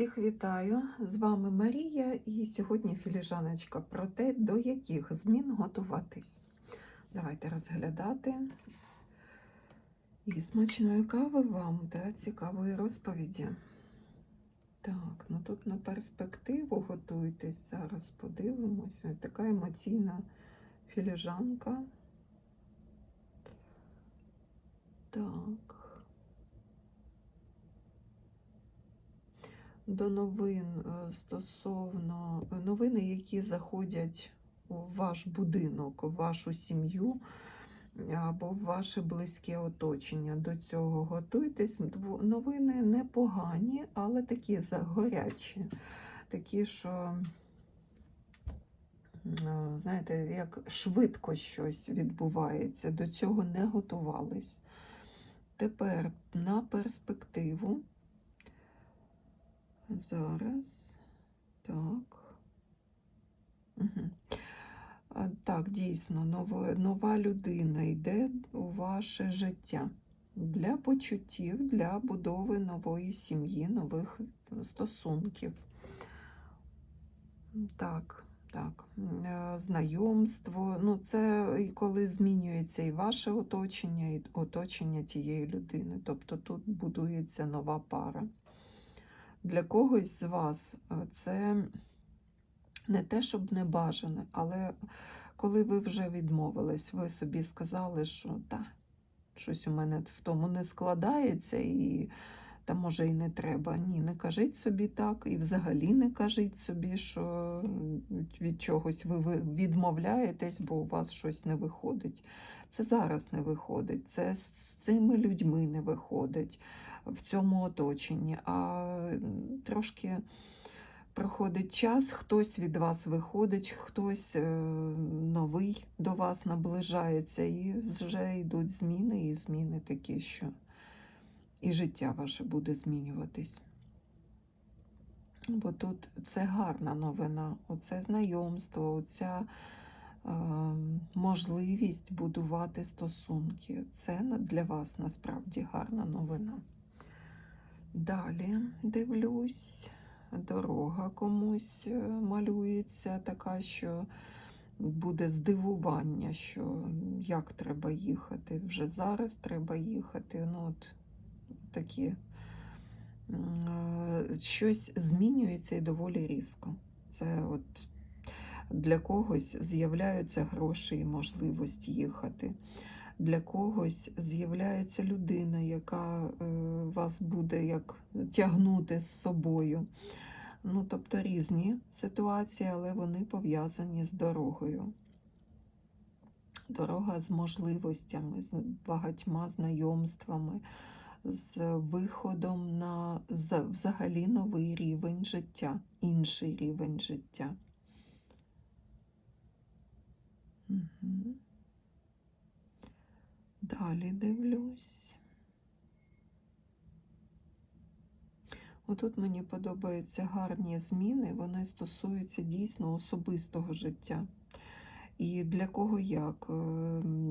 Всіх вітаю! З вами Марія, і сьогодні філіжаночка про те, до яких змін готуватись. Давайте розглядати. І смачної кави вам та цікавої розповіді. Так, ну тут на перспективу готуйтесь. Зараз подивимось. Ось така емоційна філіжанка. Так. До новин е, стосовно е, новини, які заходять у ваш будинок, у вашу сім'ю або в ваше близьке оточення. До цього готуйтесь. Новини непогані, але такі загорячі, такі, що. е, Знаєте, як швидко щось відбувається, до цього не готувались. Тепер на перспективу Зараз. Так. Угу. Так, дійсно, нова, нова людина йде у ваше життя для почуттів, для будови нової сім'ї, нових стосунків. Так, так. Е, Знайомство. Ну, це коли змінюється і ваше оточення, і оточення тієї людини. Тобто тут будується нова пара для когось з вас е, це не те, щоб не бажане, але коли ви вже відмовились, ви собі сказали, що та, щось у мене в тому не складається, і та може і не треба. Ні, не кажіть собі так, і взагалі не кажіть собі, що від чогось ви відмовляєтесь, бо у вас щось не виходить. Це зараз не виходить, це з цими людьми не виходить в цьому оточенні. А трошки проходить час, хтось від вас виходить, хтось е, новий до вас наближається, і вже йдуть зміни, і зміни такі, що і життя ваше буде змінюватись. Бо тут це гарна новина, оце знайомство, оця е, можливість будувати стосунки. Це для вас насправді гарна новина. Далі дивлюсь, дорога комусь е, малюється, така, що буде здивування, що як треба їхати. Вже зараз треба їхати. Ну, от такі щось змінюється і доволі різко. Це от для когось з'являються гроші і можливість їхати для когось з'являється людина, яка е, вас буде як тягнути з собою. Ну, тобто різні ситуації, але вони пов'язані з дорогою. Дорога з можливостями, з багатьма знайомствами, з виходом на взагалі новий рівень життя, інший рівень життя. Угу. Далі дивлюсь. Отут мені подобаються гарні зміни, вони стосуються дійсно особистого життя. І для кого як? Е,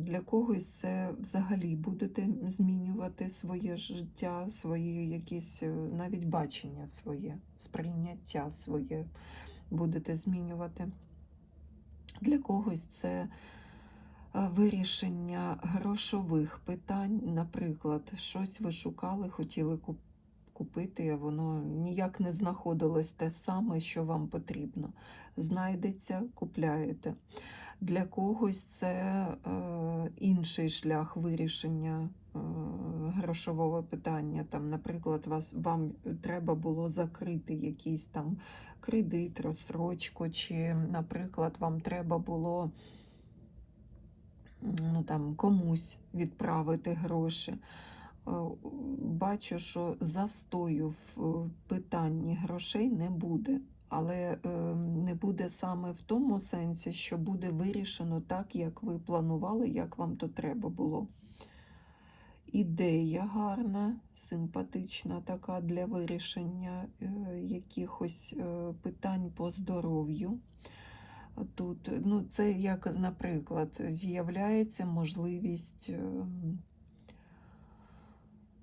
для когось це взагалі будете змінювати своє життя, свої якісь е, навіть бачення своє, сприйняття своє будете змінювати. Для когось це вирішення грошових питань, наприклад, щось ви шукали, хотіли купити, а воно ніяк не знаходилось те саме, що вам потрібно. Знайдеться, купляєте. Для когось це е, інший шлях вирішення е, грошового питання. Там, Наприклад, вас, вам треба було закрити якийсь там кредит, розсрочку, чи, наприклад, вам треба було ну, там, комусь відправити гроші. Е, бачу, що застою в питанні грошей не буде, але е, не буде саме в тому сенсі, що буде вирішено так, як ви планували, як вам то треба було. Ідея гарна, симпатична така для вирішення е, якихось питань по здоров'ю тут. Ну, Це як, наприклад, з'являється можливість ем,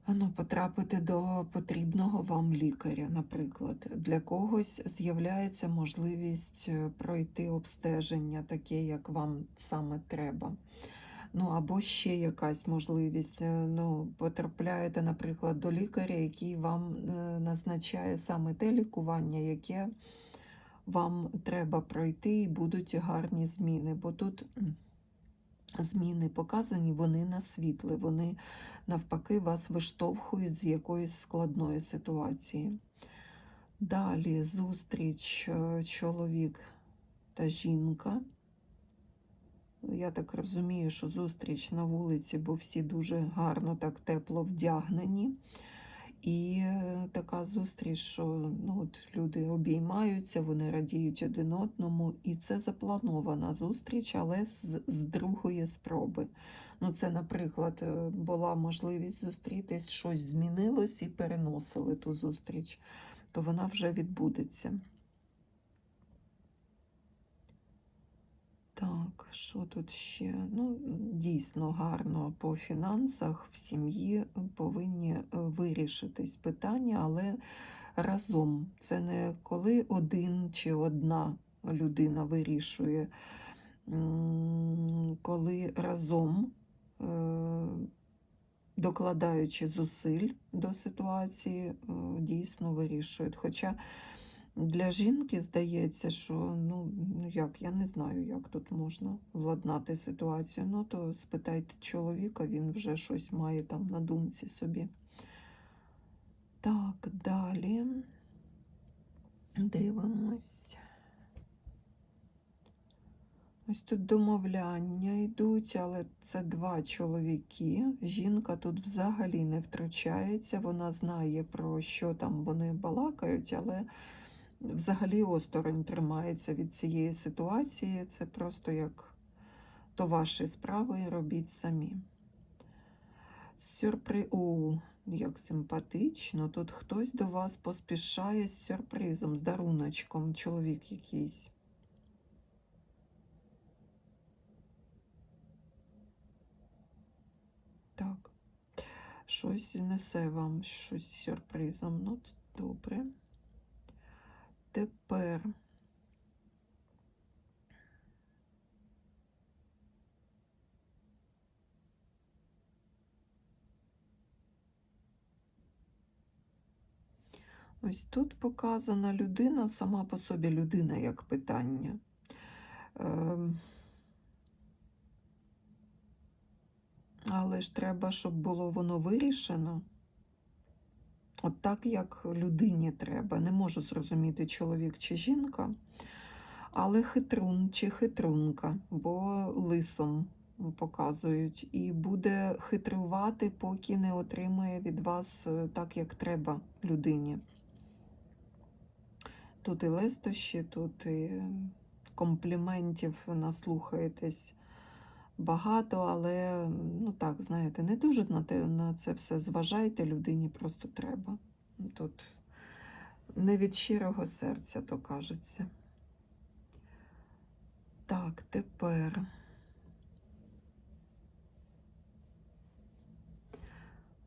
Ну, потрапити до потрібного вам лікаря, наприклад. Для когось з'являється можливість е, пройти обстеження, таке, як вам саме треба. Ну, або ще якась можливість. е, Ну, потрапляєте, наприклад, до лікаря, який вам е, назначає саме те лікування, яке вам треба пройти, і будуть гарні зміни. Бо тут зміни показані, вони на світле, вони навпаки вас виштовхують з якоїсь складної ситуації. Далі зустріч е, чоловік та жінка. Я так розумію, що зустріч на вулиці, бо всі дуже гарно, так тепло вдягнені. І е, така зустріч, що ну, от люди обіймаються, вони радіють один одному. І це запланована зустріч, але з, з другої спроби. Ну, це, наприклад, е, була можливість зустрітись, щось змінилось і переносили ту зустріч, то вона вже відбудеться. Так, що тут ще? Ну, дійсно гарно по фінансах в сім'ї повинні е, вирішитись питання, але разом. Це не коли один чи одна людина вирішує, коли разом, е, докладаючи зусиль до ситуації, е, дійсно вирішують. Хоча для жінки здається, що ну, ну як, я не знаю, як тут можна владнати ситуацію. Ну, то спитайте чоловіка, він вже щось має там на думці собі. Так, далі дивимось. Ось тут домовляння йдуть, але це два чоловіки. Жінка тут взагалі не втручається, вона знає, про що там вони балакають, але взагалі осторонь тримається від цієї ситуації. Це просто як то ваші справи робіть самі. Сюрпри... О, як симпатично. Тут хтось до вас поспішає з сюрпризом, з даруночком, чоловік якийсь. Так, щось несе вам щось з сюрпризом. Ну, добре. Тепер ось тут показана людина, сама по собі людина як питання. Ем, Але ж треба, щоб було воно вирішено. От так, як людині треба. Не можу зрозуміти, чоловік чи жінка, але хитрун чи хитрунка, бо лисом показують, і буде хитрувати, поки не отримує від вас е, так, як треба людині. Тут і лестощі, тут і компліментів наслухаєтесь багато, але, ну так, знаєте, не дуже на те, на це все зважайте, людині просто треба. Тут не від щирого серця, то кажеться. Так, тепер.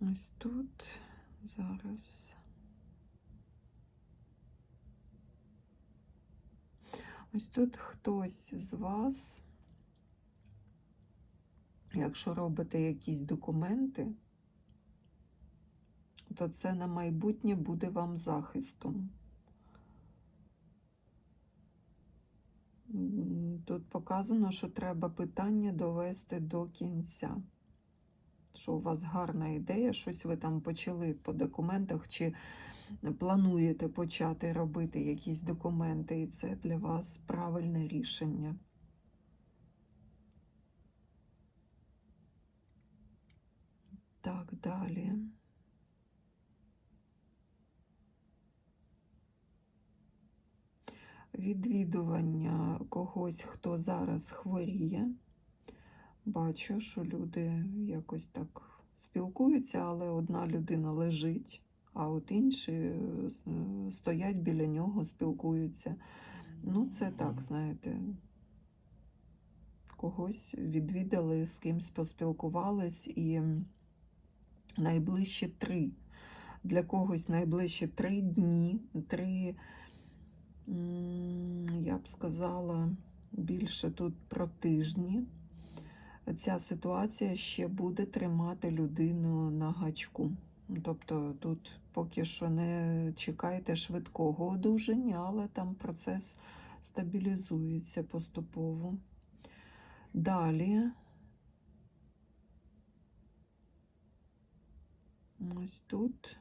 Ось тут зараз. Ось тут хтось з вас Якщо робите якісь документи, то це на майбутнє буде вам захистом. Тут показано, що треба питання довести до кінця. Що у вас гарна ідея, щось ви там почали по документах, чи плануєте почати робити якісь документи, і це для вас правильне рішення. Так, далі. Відвідування когось, хто зараз хворіє. Бачу, що люди якось так спілкуються, але одна людина лежить, а от інші е, стоять біля нього, спілкуються. Ну, це так, знаєте, когось відвідали, з кимсь поспілкувались і найближчі три. Для когось найближчі три дні, три, я б сказала, більше тут про тижні. Ця ситуація ще буде тримати людину на гачку. Тобто тут поки що не чекайте швидкого одужання, але там процес стабілізується поступово. Далі. Ось тут.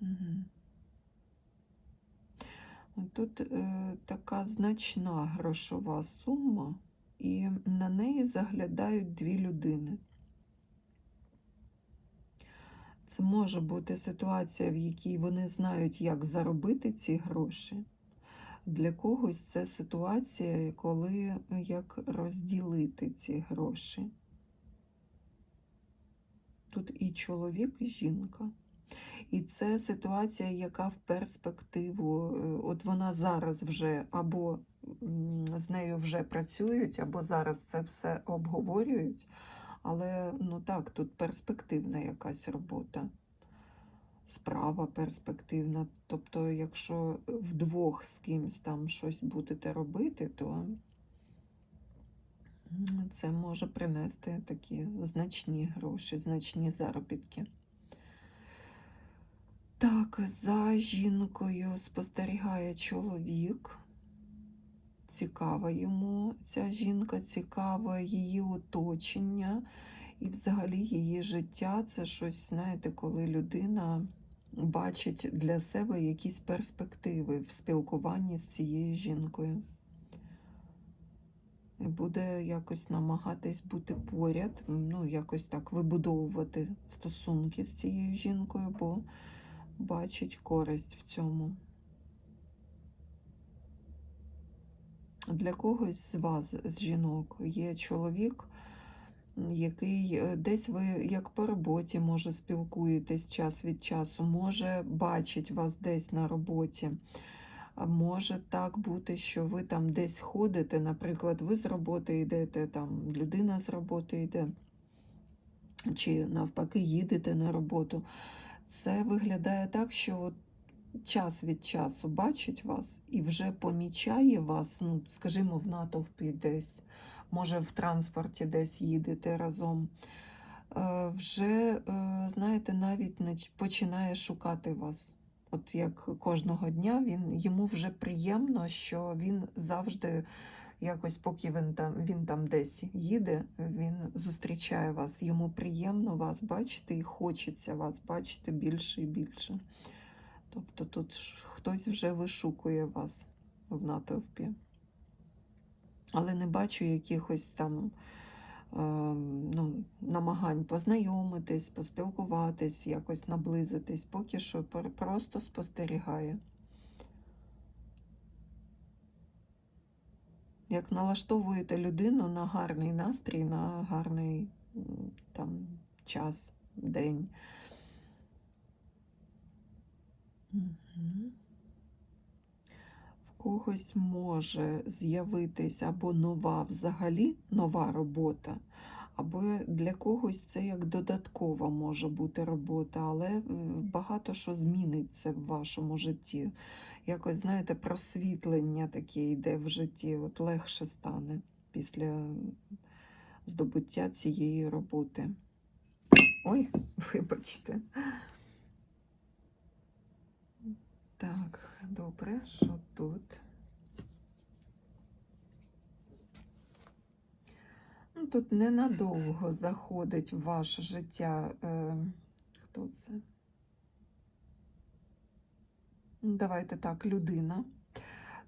Угу. Тут е, така значна грошова сума, і на неї заглядають дві людини. Це може бути ситуація, в якій вони знають, як заробити ці гроші. Для когось це ситуація, коли як розділити ці гроші. Тут і чоловік, і жінка. І це ситуація, яка в перспективу, е, от вона зараз вже або з нею вже працюють, або зараз це все обговорюють. Але ну так, тут перспективна якась робота, справа перспективна. Тобто, якщо вдвох з кимось там щось будете робити, то це може принести такі значні гроші, значні заробітки. Так, за жінкою спостерігає чоловік. Цікава йому ця жінка, цікаве її оточення і взагалі її життя. Це щось, знаєте, коли людина бачить для себе якісь перспективи в спілкуванні з цією жінкою. Буде якось намагатись бути поряд, ну, якось так вибудовувати стосунки з цією жінкою, бо бачить користь в цьому. Для когось з вас, з жінок, є чоловік, який е, десь ви як по роботі, може, спілкуєтесь час від часу, може бачить вас десь на роботі. Може так бути, що ви там десь ходите, наприклад, ви з роботи йдете, там людина з роботи йде, чи навпаки їдете на роботу. Це виглядає так, що от час від часу бачить вас і вже помічає вас, ну, скажімо, в натовпі десь, може, в транспорті десь їдете разом. Е, Вже, е, знаєте, навіть починає шукати вас. От як кожного дня він йому вже приємно, що він завжди якось, поки він там він там десь їде, він зустрічає вас. Йому приємно вас бачити і хочеться вас бачити більше і більше. Тобто тут хтось вже вишукує вас в натовпі. Але не бачу якихось там ну, намагань познайомитись, поспілкуватись, якось наблизитись, поки що просто спостерігає. Як налаштовуєте людину на гарний настрій, на гарний там час, день. Угу. Когось може з'явитись або нова взагалі нова робота, або для когось це як додаткова може бути робота, але е, багато що зміниться в вашому житті. Якось, знаєте, просвітлення таке йде в житті, от легше стане після здобуття цієї роботи. Ой, вибачте. Так, добре, що тут? Ну, Тут ненадовго заходить в ваше життя. Е, Хто це? Давайте так, людина.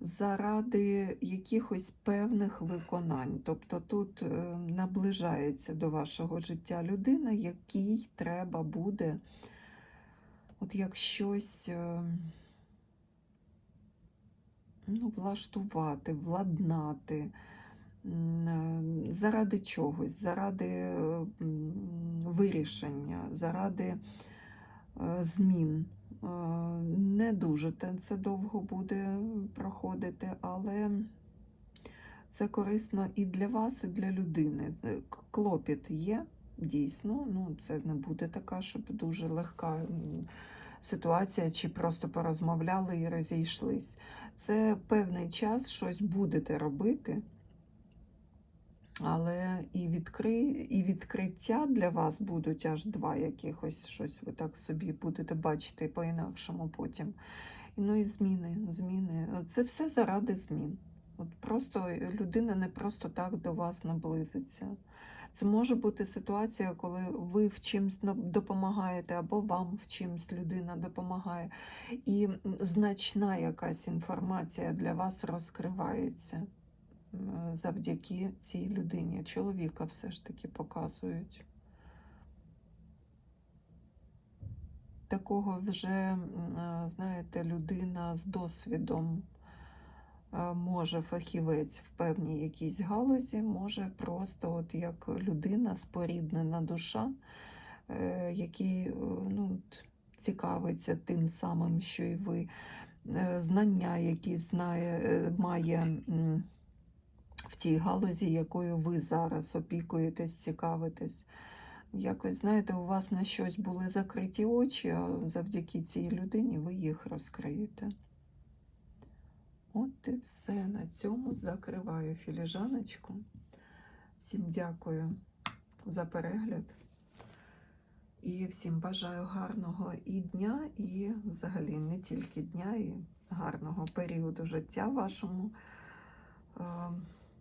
Заради якихось певних виконань. Тобто тут е, наближається до вашого життя людина, якій треба буде, от як щось. Ну, влаштувати, владнати заради чогось, заради вирішення, заради е, змін. Е, не дуже це довго буде проходити, але Це корисно і для вас, і для людини. Е, Клопіт є, дійсно. Ну, це не буде така, щоб дуже легка ситуація, чи просто порозмовляли і розійшлись. Це певний час щось будете робити. Але і, відкри... і відкриття для вас будуть аж два якихось щось ви так собі будете бачити по-інакшому потім. Ну і зміни, зміни. Це все заради змін. От просто людина не просто так до вас наблизиться. Це може бути ситуація, коли ви в чимсь допомагаєте, або вам в чимсь людина допомагає, і значна якась інформація для вас розкривається завдяки цій людині. Чоловіка все ж таки показують. Такого вже, знаєте, людина з досвідом може фахівець в певній якійсь галузі, може просто от як людина, споріднена душа, е, який е, ну, цікавиться тим самим, що і ви, е, знання, які знає, е, має в тій галузі, якою ви зараз опікуєтесь, цікавитесь. Якось, знаєте, у вас на щось були закриті очі, а завдяки цій людині ви їх розкриєте. От і все. На цьому закриваю філіжаночку. Всім дякую за перегляд. І всім бажаю гарного і дня, і взагалі не тільки дня, і гарного періоду життя в вашому е,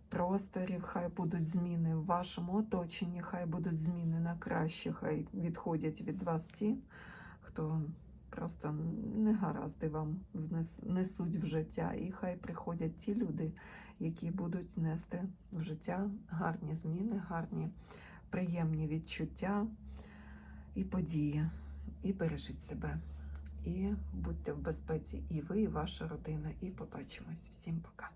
просторі. Хай будуть зміни в вашому оточенні, хай будуть зміни на краще, хай відходять від вас ті, хто просто негаразди вам несуть в життя. І хай приходять ті люди, які будуть нести в життя гарні зміни, гарні приємні відчуття і події. І бережіть себе. І будьте в безпеці і ви, і ваша родина. І побачимось. Всім пока.